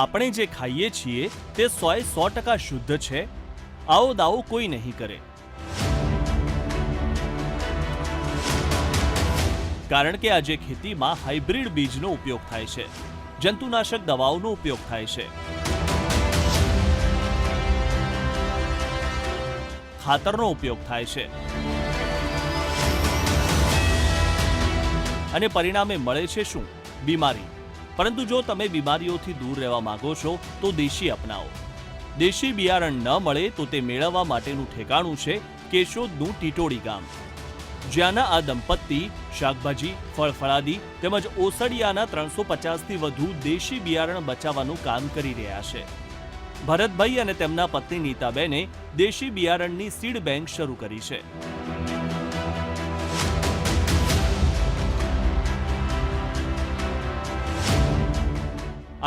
આપણે જે ખાઈએ છીએ તે સોએ સો ટકા શુદ્ધ છે. આવો દાવો કોઈ નહીં કરે. કારણ કે આજે ખેતીમાં હાઇબ્રિડ બીજનો ઉપયોગ થાય છે. જંતુનાશક દવાઓનો ઉપયોગ થાય છે. ખાતરનો ઉપયોગ થાય છે. અને પરિણામે મળે છે શું? બીમારી. પરંતુ જો તમે બીમારીઓથી દૂર રહેવા માંગો છો, તો દેશી અપનાવો. દેશી બિયારણ ન મળે તો તે મેળવવા માટેનું ઠેકાણું છે કેશોદનું ટીટોડી ગામ. જ્યાંના આ દંપતી શાકભાજી ફળફળાદી તેમજ ઓસડિયાના ત્રણસો પચાસથી વધુ દેશી બિયારણ બચાવવાનું કામ કરી રહ્યા છે. ભરતભાઈ અને તેમના પત્ની નીતાબેને દેશી બિયારણની સીડ બેંક શરૂ કરી છે.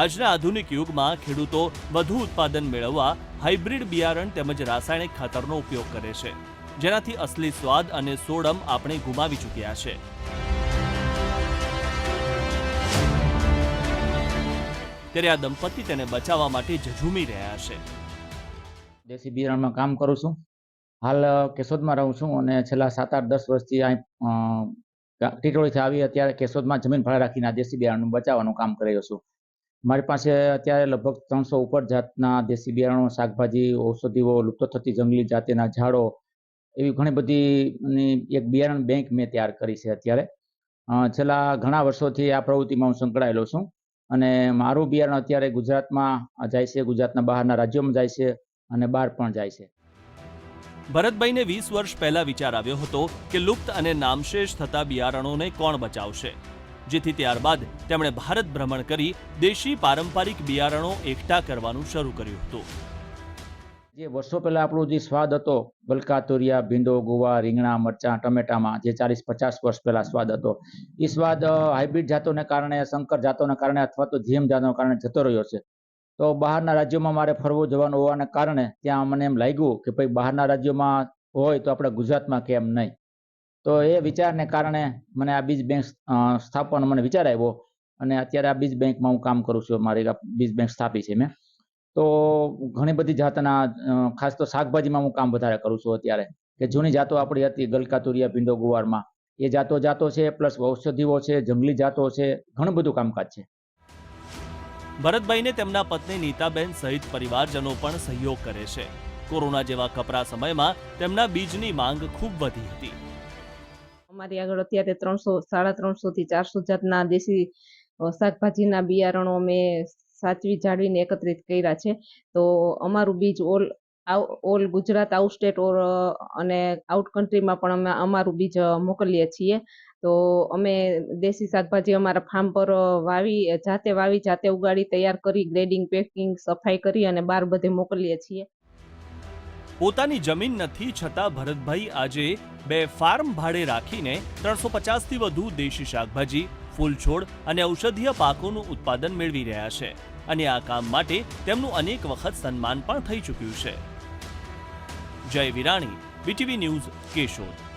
આજના આધુનિક યુગમાં ખેડૂતો વધુ ઉત્પાદન મેળવવા, હાઇબ્રિડ બિયારણ તેમજ રાસાયણિક ખાતરનો ઉપયોગ કરે છે. જેનાથી અસલી સ્વાદ અને સોડમ આપણે ગુમાવી ચૂક્યા છે. ત્યારે આ દંપતી તેને બચાવવા માટે ઝઝૂમી રહ્યા છે. દેશી બિયારણમાં કામ કરું છું. હાલ કેશોદમાં રહું છું અને છેલ્લા સાત આઠ દસ વર્ષથી અહીં ટીટોળીથી આવી અત્યારે કેશોદમાં જમીન ભાડે રાખીને આ દેશી બિયારણનું બચાવવાનું કામ કરી છું. મારી પાસે અત્યારે લગભગ ત્રણસો ઉપર જાતના દેશી બિયારણો, શાકભાજી, ઔષધિઓ લુપ્ત થતી જંગલી જાતિના ઝાડો એવી ઘણી બધી એક બિયારણ બેંક મેં તૈયાર કરી છે અત્યારે. છેલ્લા ઘણા વર્ષોથી આ પ્રવૃત્તિમાં હું સંકળાયેલો છું અને મારું બિયારણ અત્યારે ગુજરાતમાં જાય છે, ગુજરાતના બહારના રાજ્યોમાં જાય છે અને બહાર પણ જાય છે. ભરતભાઈને વીસ વર્ષ પહેલા વિચાર આવ્યો હતો કે લુપ્ત અને નામશેષ થતા બિયારણોને કોણ બચાવશે? જેથી ત્યારબાદ તેમણે ભારત ભ્રમણ કરી દેશી પારંપરિક બિયારણો એકઠા કરવાનું શરૂ કર્યું હતું. જે વર્ષો પહેલા આપણો જે સ્વાદ હતો ગલકા તોરિયા ભીંડો, ગુવા, રીંગણા, મરચાં, ટમેટામાં જે ચાલીસ પચાસ વર્ષ પહેલા સ્વાદ હતો, એ સ્વાદ હાઇબ્રિડ જાતોને કારણે, સંકર જાતોને કારણે અથવા તો જીએમ જાતોને કારણે જતો રહ્યો છે. તો બહારના રાજ્યોમાં મારે ફરવું જવાનું હોવાને કારણે ત્યાં મને એમ લાગ્યું કે ભાઈ બહારના રાજ્યોમાં હોય તો આપણે ગુજરાતમાં કેમ નહીં? તો એ વિચારને કારણે મને આ બીજ બેંક સ્થાપવાનો મને વિચાર આવ્યો અને અત્યારે આ બીજ બેંકમાં હું કામ કરું છું, મારી બીજ બેંક સ્થાપી છે મેં. તો ઘણી બધી જાતના ખાસ તો શાકભાજીમાં હું કામ વધારે કરું છું અત્યારે કે જૂની જાતો આપણી હતી ગલકા તુરિયા ભીંડો ગુવારમાં. એ જાતો જાતો છે, પ્લસ ઔષધિઓ છે, જંગલી જાતો છે, ઘણું બધું કામકાજ છે. ભરતભાઈને તેમના પત્ની નીતાબેન સહિત પરિવારજનો પણ સહયોગ કરે છે. કોરોના જેવા કપરા સમયમાં તેમના બીજની માંગ ખૂબ વધી હતી. અમારી આગળ અત્યારે ત્રણસો, સાડા ત્રણસો થી ચારસો જાતના દેશી શાકભાજીના બિયારણો અમે સાચવી, જાળવીને એકત્રિત કર્યા છે. તો અમારું બીજ all all Gujarat out state or અને આઉટ કન્ટ્રીમાં પણ અમે અમારું બીજ મોકલીએ છીએ. તો અમે દેશી શાકભાજી અમારા ફાર્મ પર વાવી, જાતે વાવી, જાતે ઉગાડી, તૈયાર કરી, ગ્રેડિંગ, પેકિંગ, સફાઈ કરી અને બાર બધે મોકલીએ છીએ. પોતાની જમીન નથી છતાં ભરતભાઈ આજે બે ફાર્મ ભાડે રાખીને ત્રણસો પચાસથી વધુ દેશી શાકભાજી ફૂલ છોડ અને ઔષધીય પાકોનું ઉત્પાદન મેળવી રહ્યા છે અને આ કામ માટે તેમનું અનેક વખત સન્માન પણ થઈ ચૂક્યું છે. જય વિરાણી, બીટીવી ન્યૂઝ, કેશોદ.